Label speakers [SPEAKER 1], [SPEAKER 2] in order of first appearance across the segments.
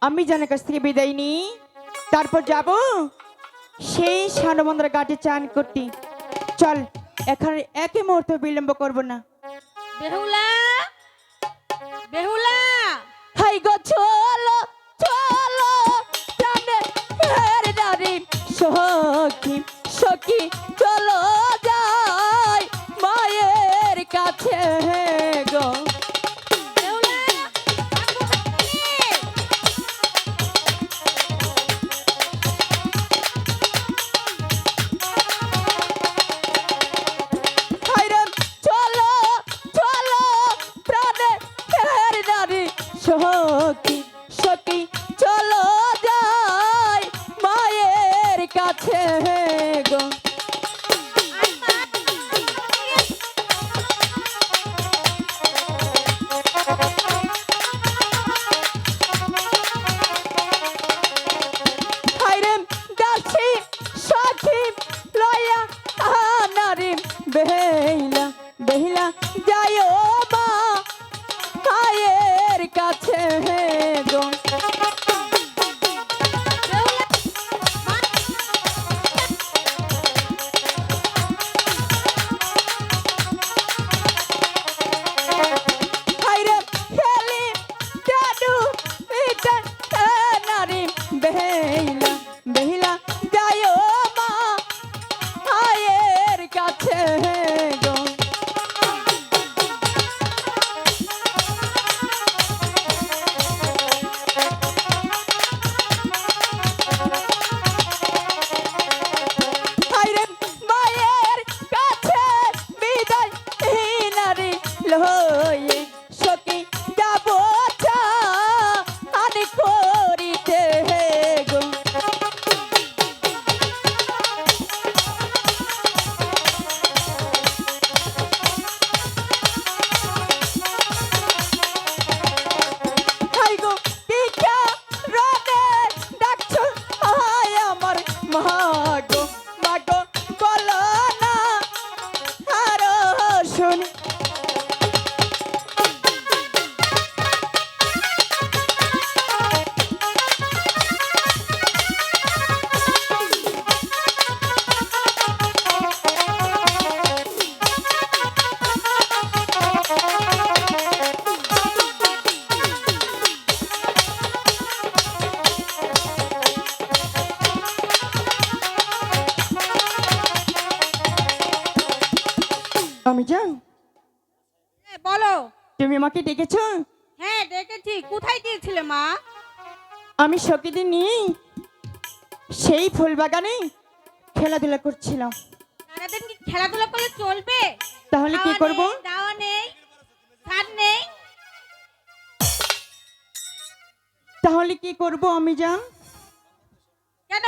[SPEAKER 1] আমি জানের কাছ থেকে বিদায় নিই। তারপর যাব সেই সানমন্দার ঘাটে চান করতে। চল এখানে একই মুহূর্তে বিলম্ব করব না।
[SPEAKER 2] বেহুলা! বেহুলা!
[SPEAKER 1] হাই গো চলো চলো প্রাণে হেরে নারী সখী সখী সখী সখী চলো যাই মায়ের কাছে গো। হাইরে আমাকে ডেকেছো?
[SPEAKER 2] হ্যাঁ ডেকেছি। কোথায় গিয়েছিলে মা?
[SPEAKER 1] আমি সকিদিন নিয়ে সেই ফুল বাগানে খেলাধুলা করছিলাম।
[SPEAKER 2] সারাদিন কি খেলাধুলা করলে চলবে?
[SPEAKER 1] তাহলে কি করব?
[SPEAKER 2] দাওয়া নেই ছাদ নেই?
[SPEAKER 1] তাহলে কি করব আমি জান?
[SPEAKER 2] কেন?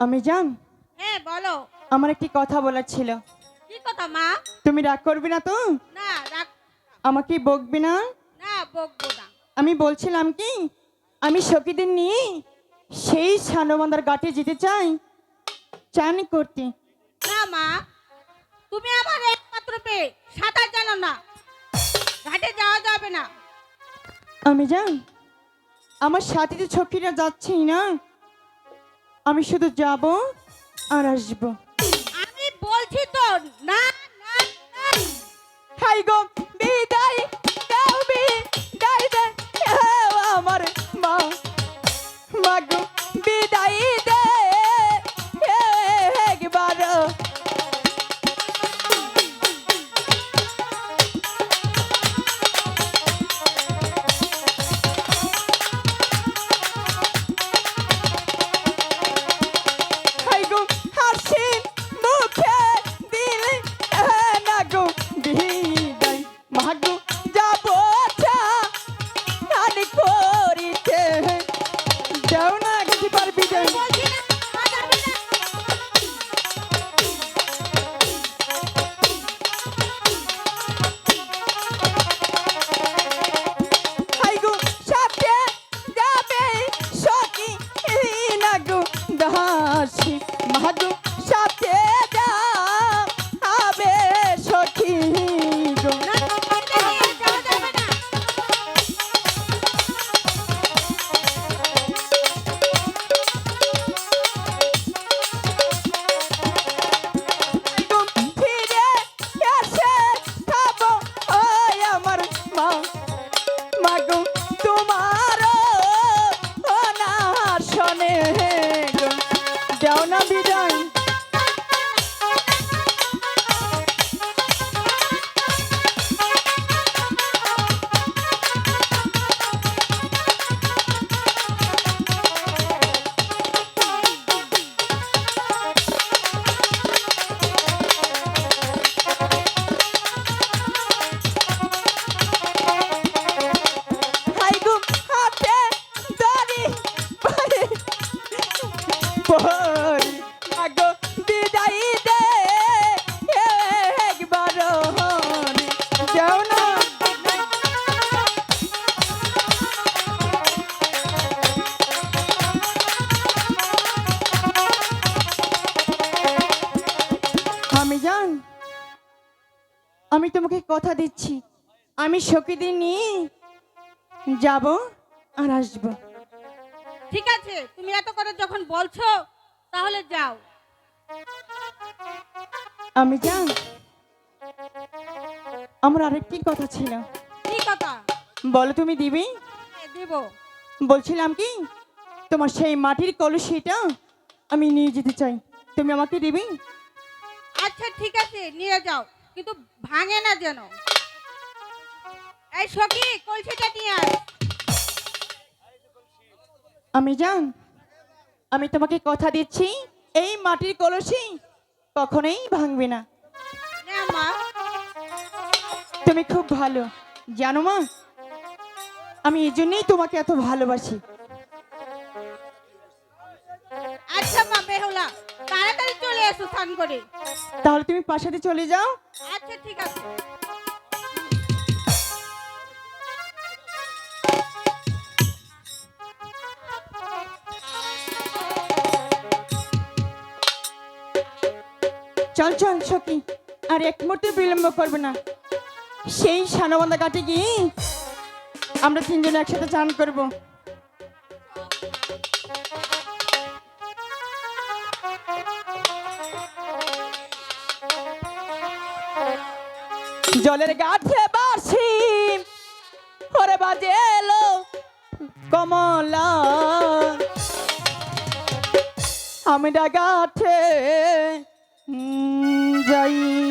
[SPEAKER 1] আমি জান
[SPEAKER 2] হ্যাঁ বলো।
[SPEAKER 1] আমার একটি কথা বলার ছিল।
[SPEAKER 2] কি কথা মা?
[SPEAKER 1] তুমি রাগ করবে না তো?
[SPEAKER 2] না রাখ
[SPEAKER 1] আমাকে বকবে না?
[SPEAKER 2] না বকবো না।
[SPEAKER 1] আমি বলছিলাম কি আমি সখীদের নিয়ে সেই সানবান্দার ঘাটে যেতে চাই। চান করতে।
[SPEAKER 2] না মা তুমি আমার একমাত্র পেয়ে সাঁতার জানো না। ঘাটে যাওয়া যাবে না।
[SPEAKER 1] আমি জান আমার সাথে তো ছকিরা যাচ্ছেই না। আমি শুধু যাব আর আসব।
[SPEAKER 2] আমি বলছি তো না না
[SPEAKER 1] হাই গো। পরি। আগো, বিদায় দে। একবার যাও না। আমি জান, আমি তোমাকে কথা দিচ্ছি। আমি সখীদের নিয়ে যাব আর আসব।
[SPEAKER 2] ঠিক আছে তুমি এত করে যখন বলছো তাহলে যাও।
[SPEAKER 1] আমি যান আমার আরেকটি কথা ছিল।
[SPEAKER 2] কি কথা?
[SPEAKER 1] বলো তুমি দিবি?
[SPEAKER 2] এ, দিব।
[SPEAKER 1] বলছিলাম কি তোমার সেই মাটির কলসিটা আমি নিয়ে যেতে চাই। তুমি আমাকে দিবি?
[SPEAKER 2] আচ্ছা ঠিক আছে নিয়ে যাও কিন্তু ভাঙে না যেন। এই সখী কলসিটা নিয়ে আস
[SPEAKER 1] আমি জান আমি তোমাকে কথা দিচ্ছি এই মাটির কলসি কখনোই ভাঙবে না। তুমি খুব ভালো জানো মা? আমি এই জন্যই তোমাকে এত ভালোবাসি।
[SPEAKER 2] আচ্ছা মা বেহুলা তাড়াতাড়ি চলে এসো স্নান করে।
[SPEAKER 1] তাহলে তুমি পাশাতে চলে যাও।
[SPEAKER 2] আচ্ছা ঠিক আছে।
[SPEAKER 1] চল চল সখি। আর এক মুহূর্তে বিলম্ব করবে না। সেই সানবন্ধা ঘাটে গিয়ে আমরা তিনজন একসাথে চান করব। জলের গাছে বাসি ওরে বাজে এলো কমলা। আমি ডাগাঠে উম, যাই